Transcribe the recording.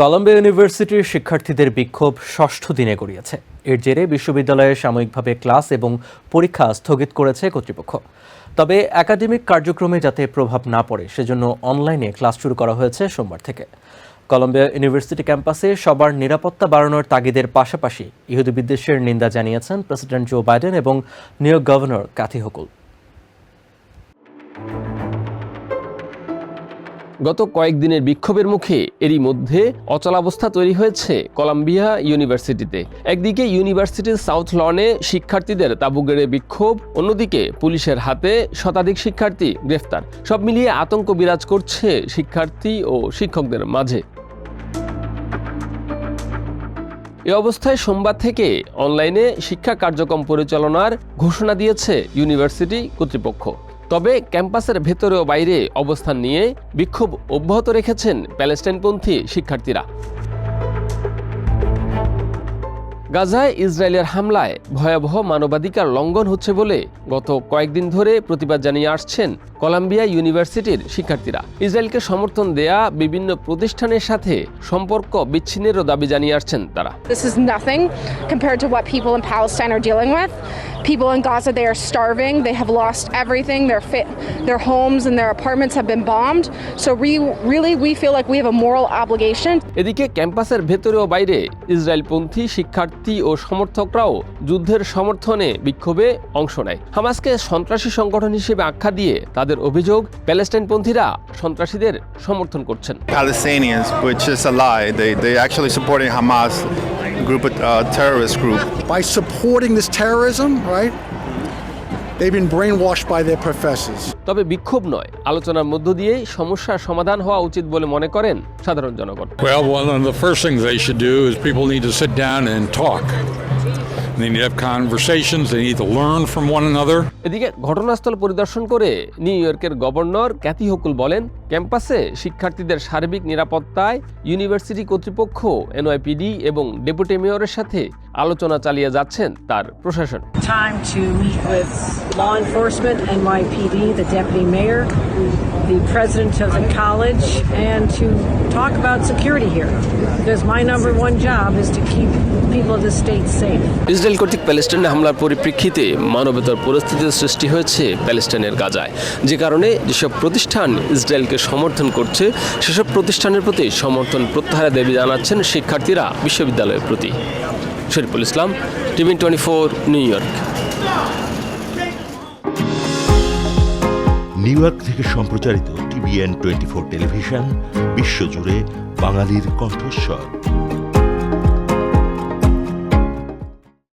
Colombia ইউনিভার্সিটির শিক্ষার্থীদের বিক্ষোভ ষষ্ঠ দিনে গড়িয়েছে। এর জেরে বিশ্ববিদ্যালয়ে সাময়িকভাবে ক্লাস এবং পরীক্ষা স্থগিত করেছে কর্তৃপক্ষ। তবে একাডেমিক কার্যক্রমে যাতে প্রভাব না পড়ে, সেজন্য অনলাইনে ক্লাস শুরু করা হয়েছে সোমবার থেকে। কলম্বিয়া ইউনিভার্সিটি ক্যাম্পাসে সবার নিরাপত্তা বাড়ানোর তাগিদের পাশাপাশি ইহুদি বিদ্বেষের নিন্দা জানিয়েছেন প্রেসিডেন্ট জো বাইডেন এবং নিউ গভর্নর কাথি হকুল। গত কয়েকদিনের বিক্ষোভের মুখে এরই মধ্যে অচলাবস্থা তৈরি হয়েছে কলাম্বিয়া ইউনিভার্সিটিতে। একদিকে ইউনিভার্সিটির সাউথ লনে শিক্ষার্থীদের তাঁবু গেড়ে বিক্ষোভ, অন্যদিকে পুলিশের হাতে শতাধিক শিক্ষার্থী গ্রেফতার। সব মিলিয়ে আতঙ্ক বিরাজ করছে শিক্ষার্থী ও শিক্ষকদের মাঝে। এ অবস্থায় সোমবার থেকে অনলাইনে শিক্ষা কার্যক্রম পরিচালনার ঘোষণা দিয়েছে ইউনিভার্সিটি কর্তৃপক্ষ। তবে ক্যাম্পাসের ভেতরে ও বাইরে অবস্থান নিয়ে বিক্ষোভ অব্যাহত রেখেছেন প্যালেস্টাইনপন্থী শিক্ষার্থীরা। গাজায় ইসরায়েলের হামলায় ভয়াবহ মানবাধিকার লঙ্ঘন হচ্ছে বলে গত কয়েকদিন ধরে প্রতিবাদ জানিয়ে আসছেন কলাম্বিয়া ইউনিভার্সিটির শিক্ষার্থীরা। ইসরায়েলকে সমর্থন দেয়া বিভিন্ন প্রতিষ্ঠানের সাথে সম্পর্ক বিচ্ছিন্নেরও দাবি জানিয়ে আসছেন তারা। This is nothing compared to what people in Palestine are dealing with. People in Gaza, they are starving. They have lost everything. Their fit, their homes and their apartments have been bombed. So we really we feel like we have a moral obligation এদিকে ক্যাম্পাসের ভেতরে ও বাইরে ইসরায়েলপন্থী শিক্ষার্থী ও সমর্থকরাও যুদ্ধের সমর্থনে বিক্ষোভে অংশ নেয় হামাসকে সন্ত্রাসী সংগঠন হিসেবে আখ্যা দিয়ে তাদের অভিযোগ প্যালেস্টাইনপন্থীরা সন্ত্রাসীদের সমর্থন করছেন Palestinians, which is a lie. They they actually supporting Hamas group, a uh, terrorist group. by supporting this terrorism, right? They've been brainwashed by their professors. তবে বিক্ষোভ নয় আলোচনার মধ্য দিয়ে সমস্যার সমাধান হওয়া উচিত বলে মনে করেন সাধারণ জনগণ Well, one of the first things they should do is people need to sit down and talk. They need to have conversations. They need to learn from one another. এদিকে ঘটনাস্থল পরিদর্শন করে নিউ ইয়র্কের গভর্নর ক্যাথি হকুল বলেন ক্যাম্পাসে শিক্ষার্থীদের সার্বিক নিরাপত্তায় ইউনিভার্সিটি কর্তৃপক্ষ এনওয়াইপিডি এবং ডেপুটি মেয়রের সাথে আলোচনা চালিয়ে যাচ্ছেন তার প্রশাসন time to meet with law enforcement, NYPD, the deputy mayor, the president of the college, and to talk about security here. Because my number one job is to keep people of the state safe. Israel কর্তৃক প্যালেস্টাইনে হামলার পরিপ্রেক্ষিতে মানবতার পরিস্থিতির সৃষ্টি হয়েছে প্যালেস্টাইনের গাজায় যে কারণে যেসব প্রতিষ্ঠান ইসরায়েলকে সমর্থন করছে। সেসব প্রতিষ্ঠানের প্রতি সমর্থন প্রত্যাহারের দাবি জানাচ্ছেন শিক্ষার্থীরা বিশ্ববিদ্যালয়ের প্রতি। Shariful Islam, TV twenty four, New York. New York থেকে সম্প্রচারিত টিভিএন টোয়েন্টি ফোর টেলিভিশন, বিশ্বজুড়ে বাঙালির কণ্ঠস্বর।